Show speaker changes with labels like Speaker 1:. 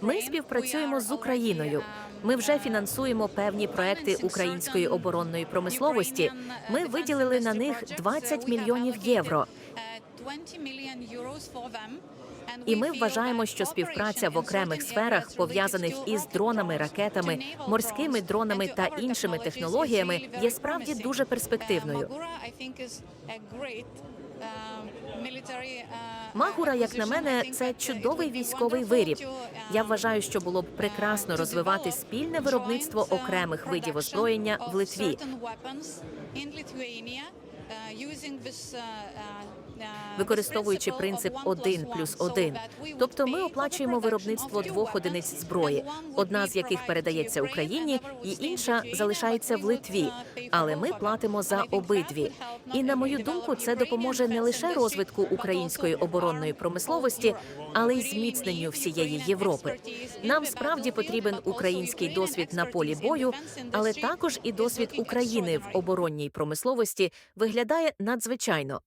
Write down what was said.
Speaker 1: Ми співпрацюємо з Україною. Ми вже фінансуємо певні проекти української оборонної промисловості. Ми виділили на них 20 мільйонів євро. І ми вважаємо, що співпраця в окремих сферах, пов'язаних із дронами, ракетами, морськими дронами та іншими технологіями, є справді дуже перспективною. Магура, як на мене, це чудовий військовий виріб. Я вважаю, що було б прекрасно розвивати спільне виробництво окремих видів озброєння в Литві. Використовуючи принцип один плюс один. Тобто ми оплачуємо виробництво двох одиниць зброї, одна з яких передається Україні, і інша залишається в Литві. Але ми платимо за обидві. І на мою думку, це допоможе не лише розвитку української оборонної промисловості, але й зміцненню всієї Європи. Нам справді потрібен український досвід на полі бою, але також і досвід України в оборонній промисловості виглядає надзвичайно.